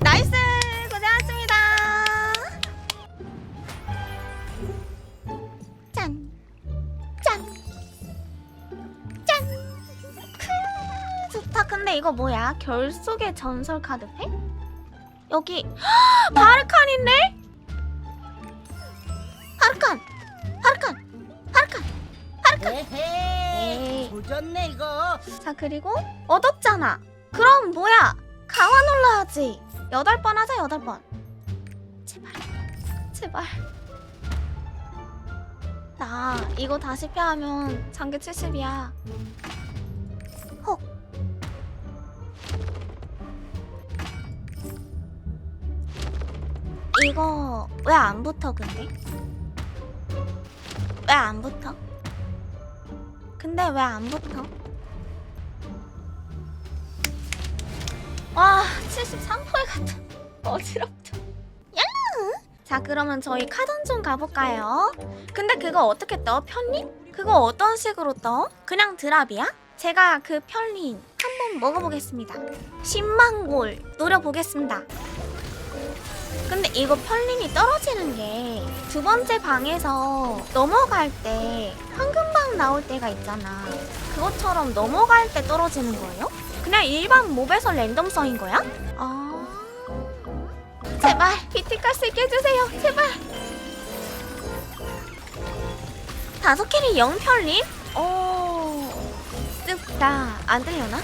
나이스 고생하셨습니다 짠 짠! 짠! 크 좋다 근데 이거 뭐야 결속의 전설 카드팩? 여기 바르칸인데? 바르칸! 바르칸! 바르칸! 바르칸! 에헤 에이. 조졌네 이거 자 그리고 얻었잖아 그럼 뭐야 강화 눌러야지 여덟 번 하자 여덟 번 제발 제발 나 이거 다시 패하면 장기 70이야 헉 이거 왜 안 붙어 근데? 왜 안 붙어? 근데 왜 안 붙어? 와 73% 같은 어지럽다 얄루 자 그러면 저희 카던 좀 가볼까요 근데 그거 어떻게 떠? 편린? 그거 어떤 식으로 떠? 그냥 드랍이야? 제가 그 편린 한번 먹어보겠습니다 10만 골 노려보겠습니다 근데 이거 편린이 떨어지는 게 두 번째 방에서 넘어갈 때 황금방 나올 때가 있잖아 그것처럼 넘어갈 때 떨어지는 거예요? 그냥 일반 몹에서 랜덤성인 거야? 아. 제발 있게 해주세요. 제발. 다섯 캐리 영 편림? 오. 쓱다. 안 들려나?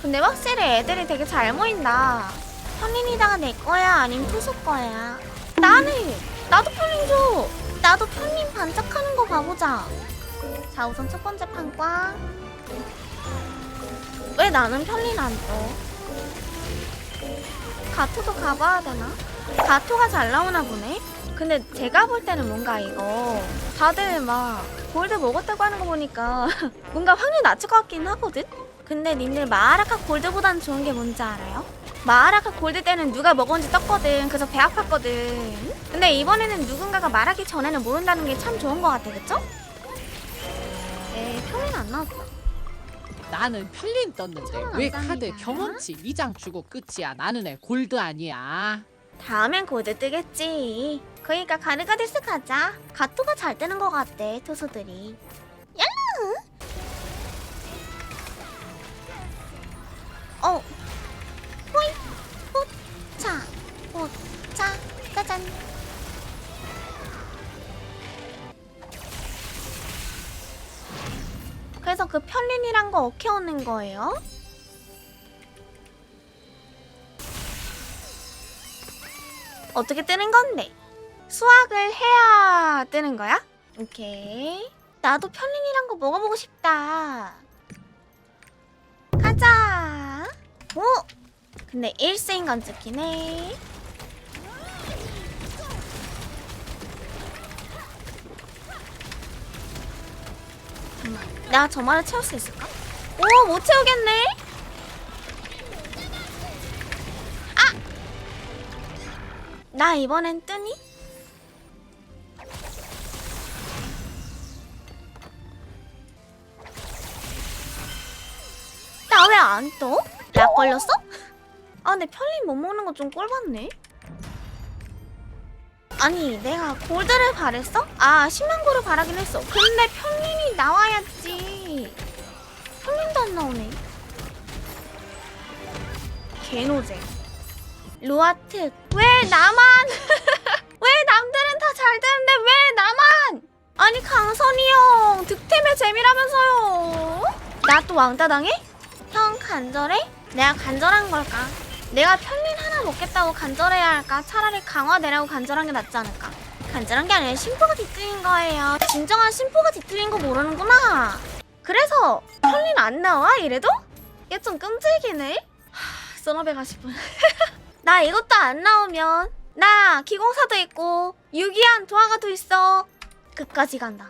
근데 확실히 애들이 되게 잘 모인다. 편린이다가 내 거야? 아니면 투수 거야? 나는! 나도 편린 줘! 나도 편린 반짝하는 거 봐보자. 자, 우선 첫 번째 판꽝. 왜 나는 편린 안 떠? 가토도 가봐야 되나? 가토가 잘 나오나 보네? 근데 제가 볼 때는 뭔가 이거 다들 막 골드 먹었다고 하는 거 보니까 뭔가 확률 낮출 것 같긴 하거든? 근데 님들 마라카 골드보단 좋은 게 뭔지 알아요? 마라카 골드 때는 누가 먹었는지 떴거든 그래서 배 아팠거든 근데 이번에는 누군가가 말하기 전에는 모른다는 게 참 좋은 것 같아 그쵸? 에이 편린 안 나왔다 나는 필린 떴는데 천원 왜안 카드. 경험치 2장 주고 끝이야 나는 애 골드 아니야 다음엔 골드 뜨겠지. 그러니까 가르가디스 가자. 가토가 잘 뜨는 것 같대 투수들이. 그 편린이란 거 어케 오는 거예요? 어떻게 뜨는 건데? 수학을 해야 뜨는 거야? 오케이. 나도 편린이란 거 먹어보고 싶다. 가자. 오! 근데 1세인 건 찍히네. 내가 저 말을 채울 수 있을까? 오, 못 채우겠네? 나 이번엔 뜨니? 나 왜 안 떠? 약 걸렸어? 아 근데 편린 못 먹는 거 좀 꼴받네 아니 내가 골드를 바랬어? 아 10만 골을 바라긴 했어 근데 편린이 나와야지 편린도 안 나오네 개노잼 루아트 왜 나만 왜 남들은 다 잘 되는데 왜 나만 아니 강선이 형 득템의 재미라면서요 나 또 왕따 당해? 형 간절해? 내가 간절한 걸까? 내가 편린 하나 먹겠다고 간절해야 할까? 차라리 강화 내라고 간절한 게 낫지 않을까? 간절한 게 아니라 심포가 뒤틀린 거예요. 진정한 심포가 뒤틀린 거 모르는구나. 그래서 편린 안 나와 이래도? 얘 좀 끔찍이네. 하, 써너베가 싶은 나 이것도 안 나오면. 나 기공사도 있고 유기한 도화가도 있어. 끝까지 간다.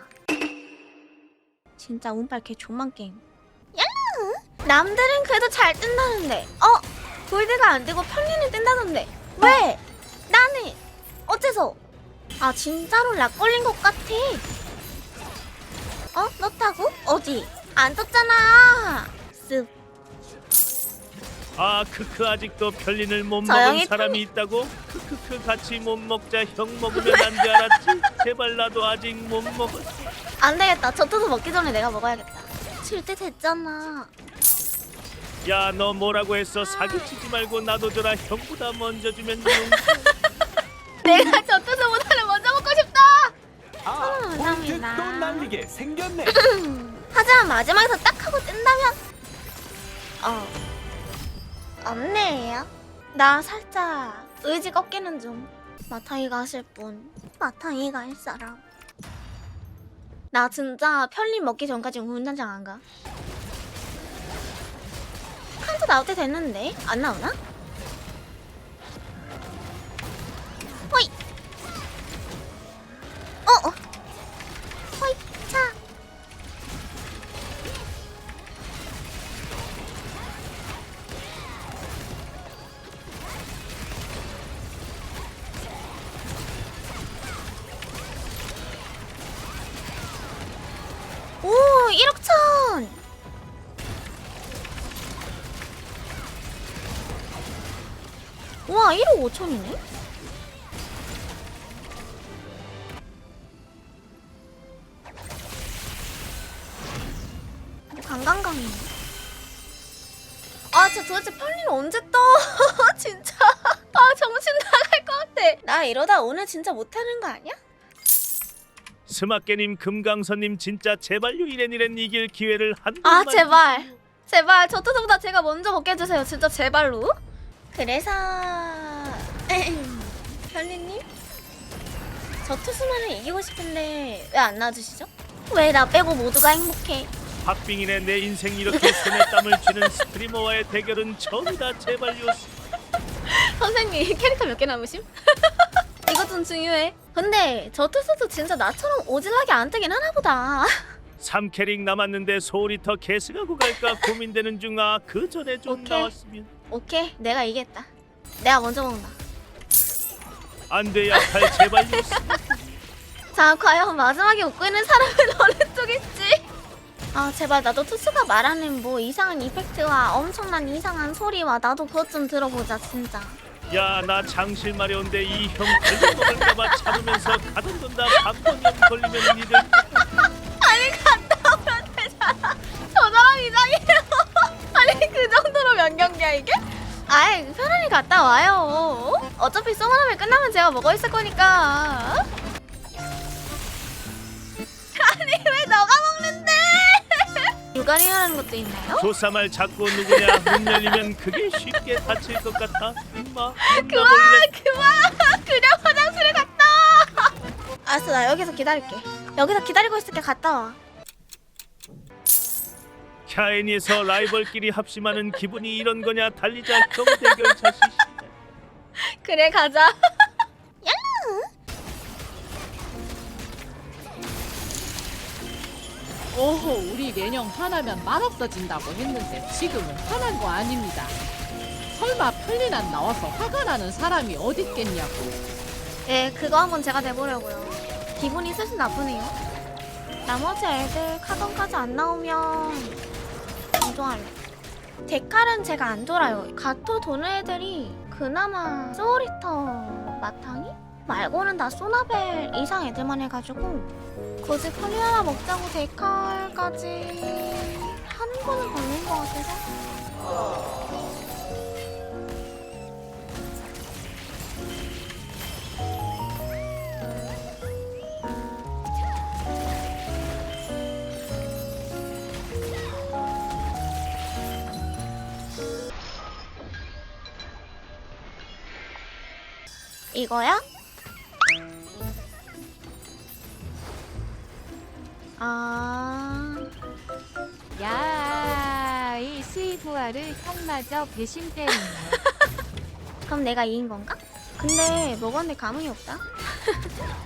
진짜 운빨 개 존만 게임. 얄루 남들은 그래도 잘 뜬다는데. 어? 골드가 안 되고 편리는 뜬다던데. 왜? 나는 어째서? 아 진짜로 락 걸린 것 같아 어? 떴다고? 어디? 안 떴잖아. 쓱. 아 크크 아직도 편린을 못 먹은 사람이 있다고? 크크크 같이 못 먹자 형 먹으면 안줄 알았지? 제발 나도 아직 못 먹었어 안 되겠다. 저토도 먹기 전에 내가 먹어야겠다. 칠 때 됐잖아. 야 너 뭐라고 했어 사기치지 말고 나도 줘라 형보다 먼저 주면 용 내가 저토도보다는 먼저 먹고 싶다. 아, 또 날리게 생겼네. 하지만 마지막에서 딱 하고 뜬다면 어 없네요. 나 살짝 의지 꺾이는 중. 마탕이가 하실 분 마탕이가 할 사람. 나 진짜 편리 먹기 전까지 운전장 안 가. 칸도 나올 때 됐는데? 안 나오나? 호이! 어 어. 와, 1억 5천이네? 강강강이네. 아, 진짜 도대체 편리는 언제 떠? 진짜. 아, 정신 나갈 것 같아. 나 이러다 오늘 진짜 못하는 거 아니야? 스마깨님 금강선님 진짜 제발요 이랜 이랜 이길 기회를 한아 번만 제발 제발 저토보다 제가 먼저 먹게 해주세요 진짜 제발로 그래서 별리님 저 투수만을 이기고 싶은데 왜안 나와주시죠? 왜 나 빼고 모두가 행복해 박빙이네 내 인생 이렇게 손에 땀을 쥐는 스트리머와의 대결은 처음이다 제발요 선생님 캐릭터 몇 개 남으심? 이것 좀 중요해 근데 저 투수도 진짜 나처럼 오질나게 안 뜨긴 하나 보다 3캐릭 남았는데 소울이터 개스가고 갈까 고민되는 중아 그 전에 좀 오케이. 나왔으면 오케이 내가 이겼다. 내가 먼저 먹는다. 안돼 약할 제발요 자 과연 마지막에 웃고 있는 사람은 어느 쪽일지? 아 제발 나도 투수가 말하는 뭐 이상한 이펙트와 엄청난 이상한 소리와 나도 그것 좀 들어보자 진짜. 야나 장실 마려운데 이형 걸려 먹을까봐 참으면서 가둔둔다 밤번염 걸리면 니들. 아니 갔다 오면 되잖아 저 사람 이상해요 그 정도로 명경기야 이게? 아이 편안히 갔다 와요. 어차피 소문하면 끝나면 제가 먹어 있을 거니까. 아니 왜 너가 먹는데? 유가리라는 것도 있나요? 조사말 자꾸 누구냐? 문 열리면 그게 쉽게 닫힐 것 같아. 임마 그만 그만. 그냥 화장실에 갔다 와. 알았어 나 여기서 기다릴게. 여기서 기다리고 있을게 갔다 와 캬엔에서 라이벌끼리 합심하는 기분이 이런 거냐 달리자 형 대결 자식 그래 가자. 오호 우리 매년 화나면 말 없어진다고 했는데 지금은 화난 거 아닙니다. 설마 안 나와서 화가 나는 사람이 어딨겠냐고. 예 그거 한번 제가 내보려고요. 기분이 슬슬 나쁘네요. 나머지 애들 카던까지 안 나오면 인정할래. 데칼은 제가 안 돌아요. 가토 도는 애들이 그나마 소울리터 마탕이? 말고는 다 소나벨 이상 애들만 해가지고 굳이 컬리 하나 먹자고 데칼까지 하는 거는 별로인 것 같아서 이거야? 아 야, 이 스위부아를 형마저 배신 때리네. 그럼 내가 이긴 건가? 근데 먹었는데 감흥이 없다.